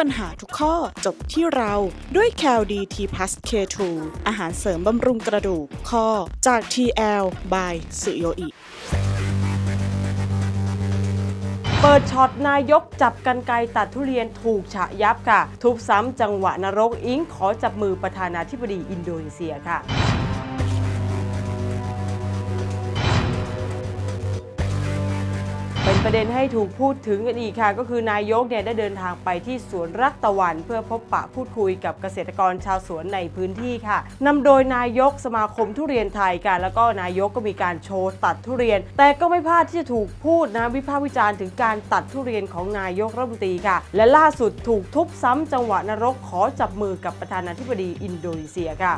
ปัญหาทุกข้อจบที่เราด้วย c a l d t p l u s K2 อาหารเสริมบำรุงกระดูกข้อจาก TL by สุโยอิเปิดช็อตนายกจับกันไกตัดทุเรียนถูกฉะยับค่ะ ทุบซ้ำจังหวะนรกอิงขอจับมือประธานาธิบดีอินโดนีเซียค่ะ ประเด็นให้ถูกพูดถึงกันอีกค่ะ ก็คือนายกเนี่ยได้เดินทางไปที่สวนรักตะวัน เพื่อพบปะพูดคุยกับเกษตรกรชาวสวนในพื้นที่ค่ะนำโดยนายกสมาคมทุเรียนไทยค่ะแล้วก็นายกก็มีการโชว์ตัดทุเรียน แต่ก็ไม่พลาดที่จะถูกพูดนะวิพากษ์วิจารณ์ถึงการตัดทุเรียนของนายกรัฐมนตรีค่ะ และล่าสุดถูกทุบซ้ำจังหวะนรกขอจับมือกับประธานาธิบดีอินโดนีเซียค่ะ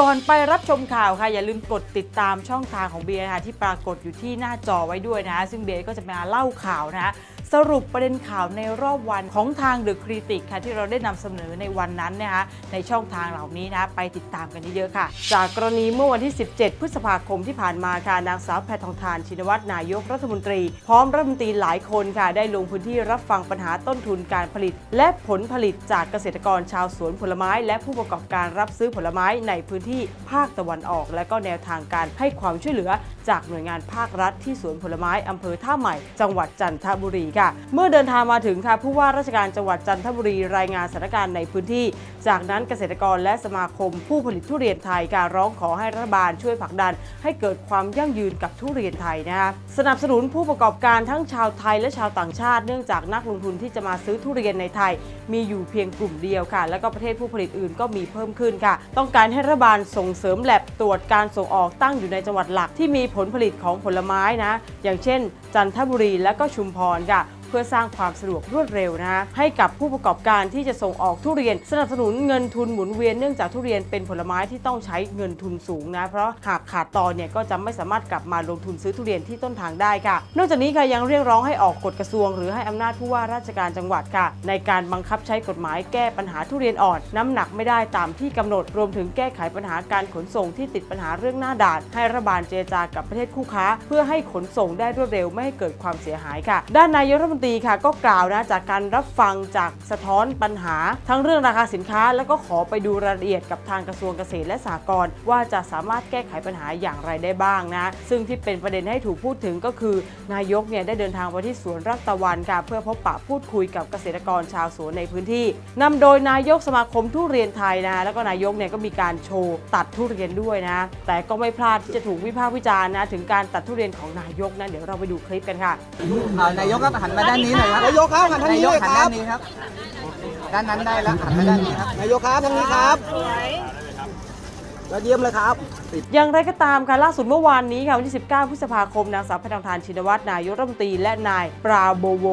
ก่อนไปรับชมข่าวค่ะ อย่าลืมกดติดตามช่องทางของเบียร์นะคะที่ปรากฏอยู่ที่หน้าจอไว้ด้วยนะ ซึ่งเบียร์ก็จะมาเล่าข่าวนะคะ สรุปประเด็นข่าวในรอบวันของทางเดอะคริติกค่ะที่เราได้นำเสนอในวันนั้นนะคะในช่องทางเหล่านี้นะคะไปติดตามกันเยอะๆค่ะ จากกรณีเมื่อวันที่ 17 พฤษภาคมที่ผ่านมาค่ะนางสาวแพทองทานชินวัตรนายกรัฐมนตรี พร้อมรัฐมนตรีหลายคนค่ะได้ลงพื้นที่รับฟังปัญหาต้นทุนการผลิต และผลผลิตจากเกษตรกรชาวสวนผลไม้ และผู้ประกอบการรับซื้อผลไม้ในพื้นที่ภาคตะวันออก และก็แนวทางการให้ความช่วยเหลือ จากหน่วยงานภาครัฐที่สวนผลไม้อำเภอท่าใหม่ จังหวัดจันทบุรีค่ะเมื่อเดินทางมาถึงค่ะผู้ว่าราชการจังหวัดจันทบุรีรายงานสถานการณ์ในพื้นที่ จากนั้นเกษตรกรและสมาคมผู้ผลิตทุเรียนไทยการร้องขอให้รัฐบาลช่วยผลักดัน ให้เกิดความยั่งยืนกับทุเรียนไทยนะคะสนับสนุนผู้ประกอบการทั้งชาวไทยและชาวต่างชาติ เนื่องจากนักลงทุนที่จะมาซื้อทุเรียนในไทย มีอยู่เพียงกลุ่มเดียวค่ะ แล้วก็ประเทศผู้ผลิตอื่นก็มีเพิ่มขึ้นค่ะ ต้องการให้รัฐบาลส่งเสริมแลบตรวจการส่งออกตั้งอยู่ในจังหวัดหลักที่มีผลผลิตของผลไม้นะ อย่างเช่น จันทบุรีและก็ชุมพรค่ะ พื่อสร้างความสะดวกรวดเร็วนะฮะให้กับผู้ประกอบการที่จะส่งออกทุเรียน สนับสนุนเงินทุนหมุนเวียนเนื่องจากทุเรียนเป็นผลไม้ที่ต้องใช้เงินทุนสูงนะเพราะหากขาดตอนเนี่ยก็จะไม่สามารถกลับมาลงทุนซื้อทุเรียนที่ต้นทางได้ค่ะ นอกจากนี้ค่ะยังเรียกร้องให้ออกกฎกระทรวง หรือให้อำนาจผู้ว่าราชการจังหวัดค่ะ ในการบังคับใช้กฎหมายแก้ปัญหาทุเรียนอ่อน น้ำหนักไม่ได้ตามที่กำหนด รวมถึงแก้ไขปัญหาการขนส่งที่ติดปัญหาเรื่องหน้าด่าน ให้รัฐบาลเจรจากับประเทศคู่ค้า เพื่อให้ขนส่งได้รวดเร็วไม่ให้เกิดความเสียหายค่ะ ด้านนายกรัฐมนตรีค่ะก็กล่าวนะจากการรับฟังจากสะท้อนปัญหา ทั้งเรื่องราคาสินค้า แล้วก็ขอไปดูรายละเอียดกับทางกระทรวงเกษตรและสหกรณ์ว่าจะสามารถแก้ไขปัญหาอย่างไรได้บ้างนะซึ่งที่เป็นประเด็นให้ถูกพูดถึงก็คือ นายกเนี่ยได้เดินทางไปที่สวนรักตะวันค่ะเพื่อพบปะพูดคุยกับเกษตรกรชาวสวนในพื้นที่นำโดยนายกสมาคมทุเรียนไทยนะแล้วก็นายกเนี่ยก็มีการโชว์ตัดทุเรียนด้วยนะแต่ก็ไม่พลาดที่จะถูกวิพากษ์วิจารณ์นะถึงการตัดทุเรียนของนายกนะเดี๋ยวเราไปดูคลิปกันค่ะนายกครับหันมาได้านนี้หน่อยครับนายกครับหันทางนี้นายกเลยหันครัด้าบนนี้ครับ ด้านนั้นได้แล้วหันมาด้านนี้ครับ นายกครับทางนี้ครับยอดเยี่ยมเลยครับ อย่างไรก็ตามค่ะล่าสุดเมื่อวานนี้ค่ะวันที่ 19 พฤษภาคม นางสาวแพทองทานชินวัตรนายกรัฐมนตรีและนายปราโบโว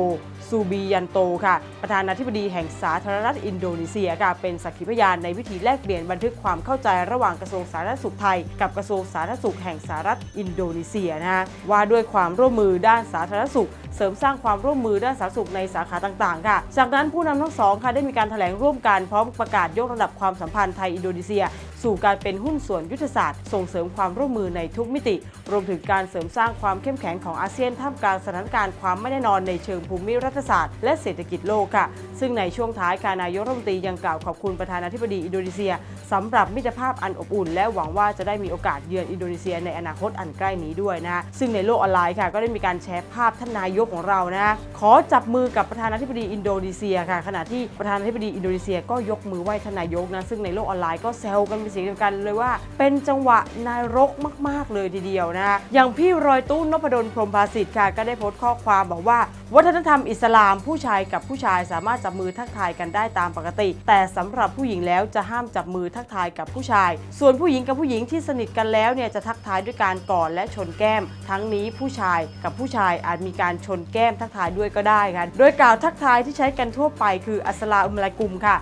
ซูบียันโตค่ะ ประธานาธิบดีแห่งสาธารณรัฐอินโดนีเซียค่ะเป็นสักขีพยานในพิธีแลกเปลี่ยนบันทึกความเข้าใจระหว่างกระทรวงสาธารณสุขไทย กับกระทรวงสาธารณสุขแห่งสหรัฐอินโดนีเซียนะฮะว่าด้วยความร่วมมือด้านสาธารณสุขเสริมสร้างความร่วมมือด้านสาธารณสุขในสาขาต่างๆ ค่ะ จากนั้นผู้นำทั้งสองค่ะได้มีการแถลงร่วมกันพร้อมประกาศยกระดับความสัมพันธ์ไทยอินโดนีเซีย สู่การเป็นหุ้นส่วนยุทธศาสตร์ ส่งเสริมความร่วมมือในทุกมิติ รวมถึงการเสริมสร้างความเข้มแข็งของอาเซียนท่ามกลางสถานการณ์ความไม่แน่นอนในเชิงภูมิรัฐศาสตร์และเศรษฐกิจโลกค่ะ ซึ่งในช่วงท้ายการนายกรัฐมนตรียังกล่าวขอบคุณประธานาธิบดีอินโดนีเซียสำหรับมิตรภาพอันอบอุ่น และหวังว่าจะได้มีโอกาสเยือนอินโดนีเซียในอนาคตอันใกล้นี้ด้วยนะ ซึ่งในโลกออนไลน์ค่ะก็ได้มีการแชร์ภาพท่านนายกของเรานะขอจับมือกับประธานาธิบดีอินโดนีเซียค่ะ ขณะที่ประธานาธิบดีอินโดนีเซียก็ยกมือไหว้ท่านนายกนะซึ่งในโลกออนไลน์ก็แซวกันเป็นเสียงเดียวกันเลยว่า เป็นจังหวะนายรกมาก ๆ เลยทีเดียวนะอย่างพี่รอยตู้นพดลพรมภาสิทธิ์ค่ะ ก็ได้โพสต์ข้อความบอกว่า วัฒนธรรมอิสลามผู้ชายกับผู้ชายสามารถจับมือทักทายกันได้ตามปกติ แต่สำหรับผู้หญิงแล้วจะห้ามจับมือทักทายกับผู้ชาย ส่วนผู้หญิงกับผู้หญิงที่สนิทกันแล้วเนี่ยจะทักทายด้วยการกอดและชนแก้ม ทั้งนี้ผู้ชายกับผู้ชายอาจมีการชนแก้มทักทายด้วยก็ได้ค่ะ โดยกล่าวทักทายที่ใช้กันทั่วไปคืออัสสลามุอะลัยกุมค่ะ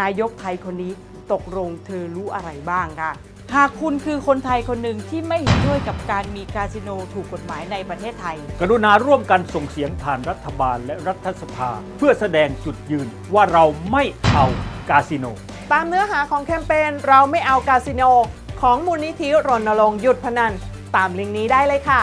นายกไทยคนนี้ตกลงเธอรู้อะไรบ้างค่ะหากคุณคือคนไทยคนหนึ่งที่ไม่เห็นด้วยกับการมีคาสิโนถูกกฎหมายในประเทศไทย กรุณาร่วมกันส่งเสียงผ่านรัฐบาลและรัฐสภา เพื่อแสดงจุดยืนว่าเราไม่เอากาสิโน ตามเนื้อหาของแคมเปญเราไม่เอากาสิโน ของมูลนิธิรณรงค์หยุดพนัน ตามลิงก์นี้ได้เลยค่ะ